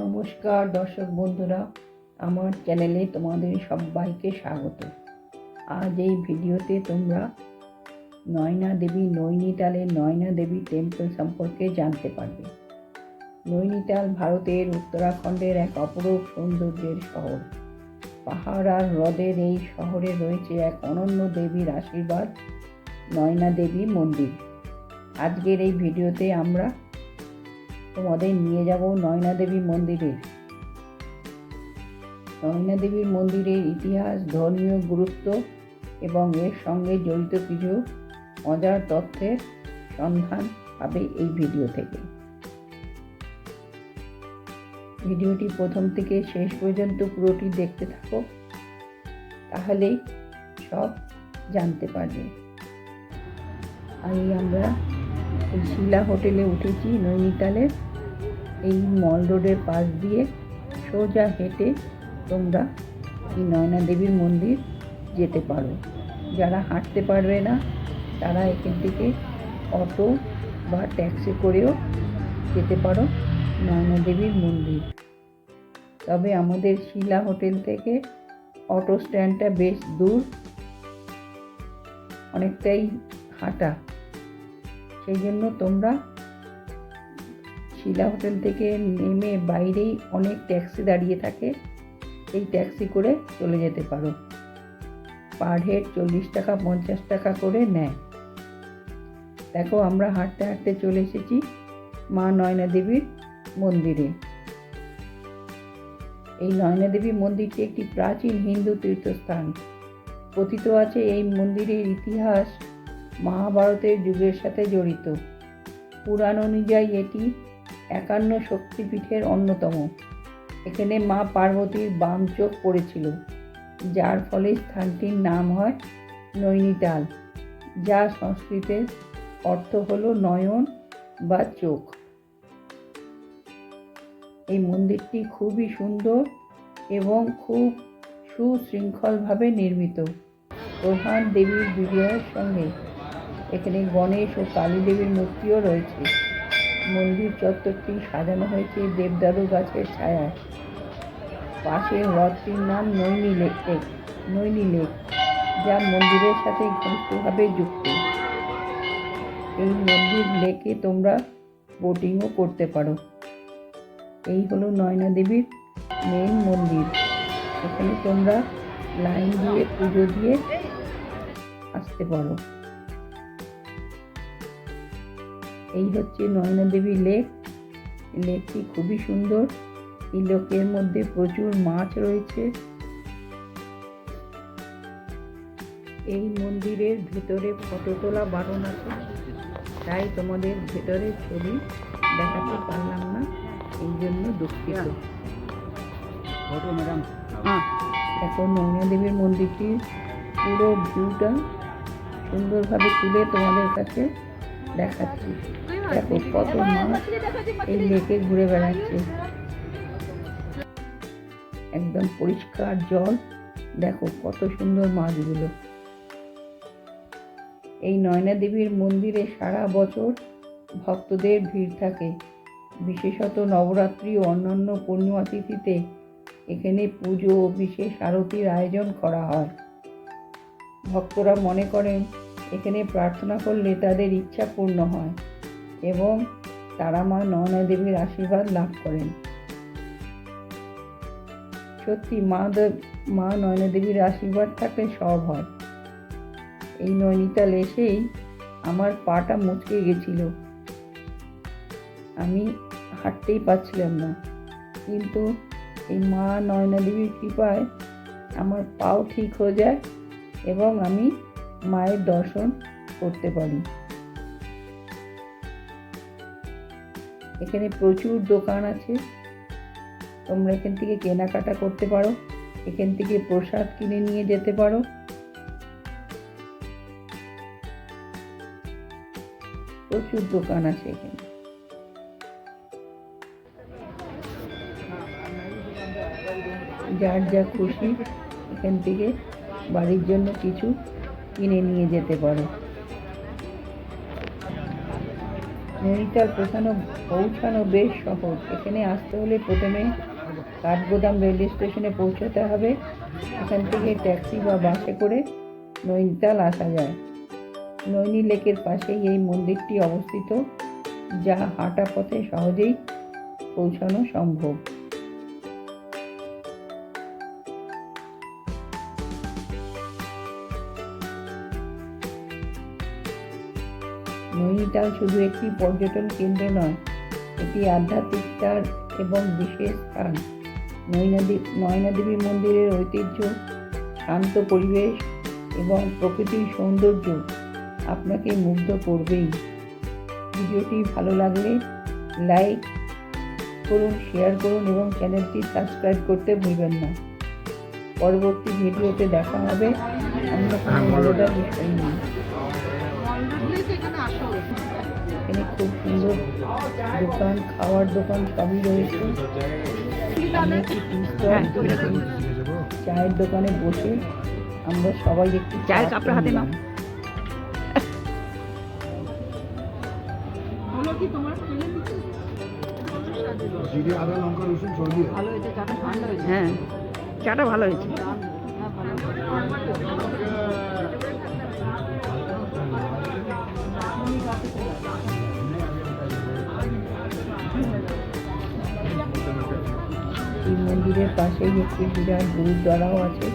নমস্কার দর্শক বন্ধুরা, আমার চ্যানেলে তোমাদের সবাইকে স্বাগত। আজ এই ভিডিওতে তোমরা নয়না দেবী নৈনিতালের নয়না দেবী টেম্পল সম্পর্কে জানতে পারবে। নৈনিতাল ভারতের উত্তরাখণ্ডের এক অপরূপ সৌন্দর্যের শহর। পাহাড় আর হ্রদের এই শহরে রয়েছে এক অনন্য দেবীর আশীর্বাদ, নয়না দেবী মন্দির। আজকের এই ভিডিওতে আমরা তোমাদের নিয়ে যাব নয়না দেবী মন্দিরে। নয়না দেবীর মন্দিরের ইতিহাস, ধর্মীয় গুরুত্ব এবং এর সঙ্গে জড়িত কিছু মজার তথ্যের সন্ধান পাবে এই ভিডিও থেকে। ভিডিওটি প্রথম থেকে শেষ পর্যন্ত পুরোটি দেখতে থাকো, তাহলেই সব জানতে পারবে। আগে আমরা শিলা হোটেলে উঠেছি নৈনিতালের এই মল রোডের পাশ দিয়ে সোজা হেঁটে তোমরা এই নয়না দেবীর মন্দির যেতে পারো। যারা হাঁটতে পারবে না, তারা এখান থেকে অটো বা ট্যাক্সি করেও যেতে পারো নয়না দেবীর মন্দির। তবে আমাদের শিলা হোটেল থেকে অটো স্ট্যান্ডটা বেশ দূর, অনেকটাই হাঁটা। সেই জন্য তোমরা শিলা হোটেল থেকে নেমে বাইরেই অনেক ট্যাক্সি দাঁড়িয়ে থাকে। এই ট্যাক্সি করে চলে যেতে পারো। পার হেড চল্লিশ টাকা, পঞ্চাশ টাকা করে নেয়। দেখো, আমরা হাঁটতে হাঁটতে চলে এসেছি মা নয়না দেবীর মন্দিরে। এই নয়না দেবী মন্দিরটি একটি প্রাচীন হিন্দু তীর্থস্থান। কথিত আছে, এই মন্দিরের ইতিহাস মহাভারতের যুগের সাথে জড়িত। পুরাণ অনুযায়ী এটি একান্ন শক্তিপীঠের অন্যতম। এখানে মা পার্বতীর বাম চোখ পড়েছিল, যার ফলে স্থানটির নাম হয় নৈনিতাল, যা সংস্কৃতের অর্থ হলো নয়ন বা চোখ। এই মন্দিরটি খুবই সুন্দর এবং খুব সুশৃঙ্খলভাবে নির্মিত। প্রধান দেবীর বিগ্রহের সঙ্গে এখানে গণেশ ও কালী দেবীর মূর্তিও রয়েছে। মন্দির চত্বরটি সাজানো হয়েছে দেবদারু গাছের ছায়ায়। পাশে হ্রদটির নাম নৈনী লেক নৈনী লেক, যা মন্দিরের সাথে ঘনিষ্ঠভাবে যুক্ত। এই মন্দির লেকে তোমরা বোটিংও করতে পারো। এই হলো নয়না দেবীর মেন মন্দির। এখানে তোমরা লাইন দিয়ে পুজো দিয়ে আসতে পারো। এই হচ্ছে নয়না দেবী লেক। লেকটি খুবই সুন্দর। এই লেকের মধ্যে প্রচুর মাছ রয়েছে। এই মন্দিরের ভেতরে ফটো তোলা বারণ আছে। তাই তোমাদের ভেতরের ছবি দেখাতে পারলাম না। এই জন্য দুঃখিত। ফটো ম্যাডাম দেখো নয়না দেবীর মন্দিরটির পুরো ভিউটা সুন্দরভাবে তুলে তোমাদের কাছে দেখাচ্ছি। দেখো কত এই লেকে ঘুরে বেড়াচ্ছে। একদম পরিষ্কার জল। দেখো কত সুন্দর মাছগুলো। এই নয়না দেবীর মন্দিরে সারা বছর ভক্তদের ভিড় থাকে। বিশেষত নবরাত্রি ও অন্যান্য পূর্ণিমা তিথিতে এখানে পুজো ও বিশেষ আরতির আয়োজন করা হয়। ভক্তরা মনে করেন, এখানে প্রার্থনা করলে তাদের ইচ্ছা পূর্ণ হয়। এবং তারা মা নয়না দেবীর আশীর্বাদ লাভ করেন। সত্যি মা মা নয়না দেবীর আশীর্বাদ থাকলে সব হয়। এই নৈনিতাল এসেই আমার পাটা মুচকে গেছিল। আমি হাঁটতেই পারছিলাম না। কিন্তু এই মা নয়না দেবীর কৃপায় আমার পাও ঠিক হয়ে যায় এবং আমি মায়ের দর্শন করতে পারি। এখানে প্রচুর দোকান আছে। তোমরা এখান থেকে কেনাকাটা করতে পারো। এখান থেকে প্রসাদ কিনে নিয়ে যেতে পারো। প্রচুর দোকান আছে এখানে। যার যা খুশি এখান থেকে বাড়ির জন্য কিছু কিনে নিয়ে যেতে পারো। নৈনিতাল পৌঁছানো পৌঁছানো বেশ সহজ। এখানে আসতে হলে প্রথমে কাঠগোদাম রেলওয়ে স্টেশনে পৌঁছাতে হবে। এখান থেকে ট্যাক্সি বা বাসে করে নৈনিতাল আসা যায়। নৈনি লেকের পাশেই এই মন্দিরটি অবস্থিত, যা হাঁটা পথে সহজেই পৌঁছানো সম্ভব। নৈনিতাল শুধু একটি পর্যটন কেন্দ্র নয় এটি আধ্যাত্মিকতার এবং বিশেষ স্থান। নয়নাদী নয়নাদেবী মন্দিরের ঐতিহ্য শান্ত পরিবেশ এবং প্রকৃতির সৌন্দর্য আপনাকে মুগ্ধ করবেই। ভিডিওটি ভালো লাগলে লাইক করুন শেয়ার করুন এবং চ্যানেলটি সাবস্ক্রাইব করতে ভুলবেন না। পরবর্তী ভিডিওতে দেখা হবে। অন্য কোনো বিষয় নিয়ে এখানে খুব সুন্দর দোকান খাওয়ার দোকান সবই রয়েছে। একটি চায়ের দোকানে বসে আমরা সবাই একটু চায়ের কাপটা হাতে নাও। হয়েছে। হ্যাঁ চাটা ভালো হয়েছে। মন্দিরের পাশেই একটি বিরাট গুরুদ্বারাও আছে।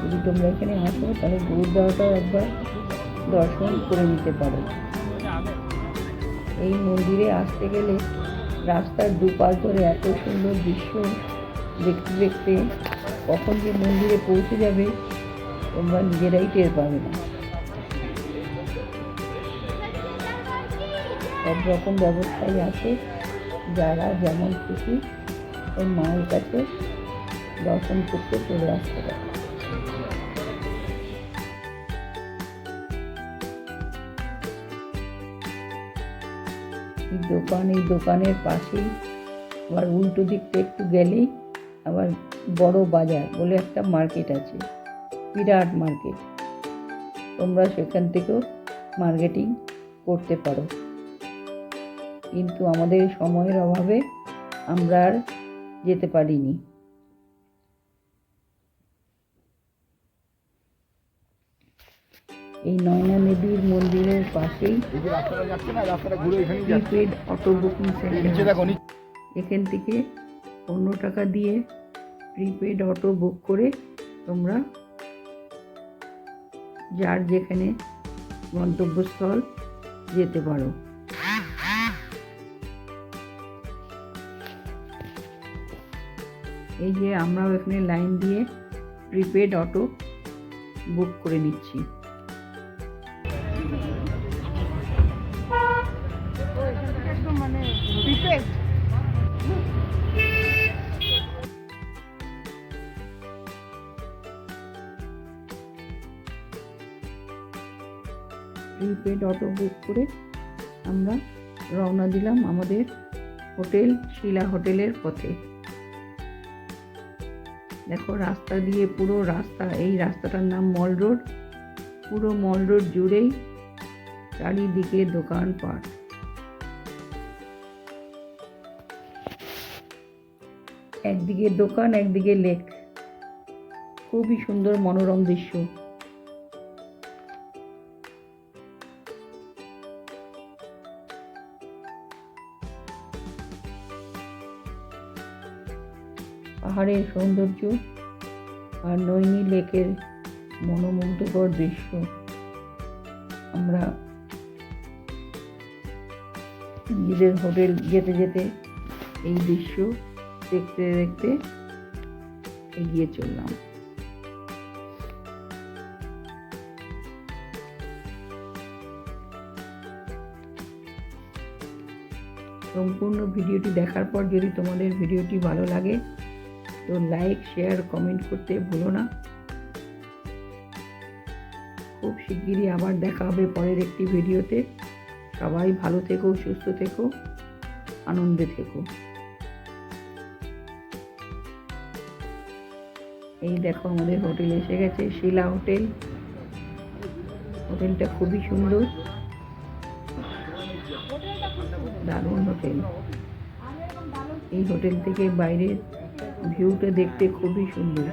যদি তোমরা এখানে আসো, তাহলে গুরুদ্বারাটাও একবার দর্শন করে নিতে পারো। এই মন্দিরে আসতে গেলে রাস্তার দুপাশ ধরে এত সুন্দর দৃশ্য দেখতে দেখতে কখন যে মন্দিরে পৌঁছে যাবে, তোমরা নিজেরাই টের পাবে না। সব রকম ব্যবস্থাই আছে, যারা যেমন খুশি ওই মায়ের কাছে দর্শন করতে চলে আসতে পারে দোকান, এই দোকানের পাশেই, আবার উল্টো দিকটা একটু গেলেই আবার বড় বাজার বলে একটা মার্কেট আছে, বিরাট মার্কেট। তোমরা সেখান থেকেও মার্কেটিং করতে পারো। কিন্তু আমাদের সময়ের অভাবে আমরা আর যেতে পারিনি। এই নয়না দেবীর মন্দিরের পাশেই প্রিপেড অটো বুকিং সেন্টার এখান থেকে পনেরো টাকা দিয়ে প্রিপেড অটো বুক করে তোমরা যার যেখানে গন্তব্যস্থল যেতে পারো। এই যে আমরাও এখানে লাইন দিয়ে প্রিপেড অটো বুক করে নিচ্ছি। প্রিপেড অটো বুক করে আমরা রওনা দিলাম আমাদের হোটেল শিলা হোটেলের পথে। দেখো, রাস্তা দিয়ে পুরো রাস্তা, এই রাস্তাটার নাম মল রোড। পুরো মল রোড জুড়েই চারিদিকে দোকানপাট। একদিকে দোকান, একদিকে লেক। খুবই সুন্দর মনোরম দৃশ্য। পাহাড়ের সৌন্দর্য আর নৈনি লেকের মনোমুগ্ধকর দৃশ্য। আমরা নিজেদের হোটেল যেতে যেতে এই দৃশ্য দেখতে দেখতে এগিয়ে চললাম। সম্পূর্ণ ভিডিওটি দেখার পর যদি তোমাদের ভিডিওটি ভালো লাগে তো লাইক শেয়ার কমেন্ট করতে ভুলো না। খুব শিগগিরই আবার দেখা হবে পরের একটি ভিডিওতে। সবাই ভালো থেকো, সুস্থ থেকো, আনন্দে থেকো। এই দেখো আমাদের হোটেল এসে গেছে, শিলা হোটেল। হোটেলটা খুবই সুন্দর। দারুণ হোটেল। এই হোটেল থেকে বাইরের ভিউটা দেখতে খুবই সুন্দর।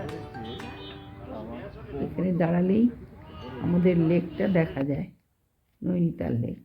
এখানে দাঁড়ালেই আমাদের লেকটা দেখা যায় নৈনিতাল লেক।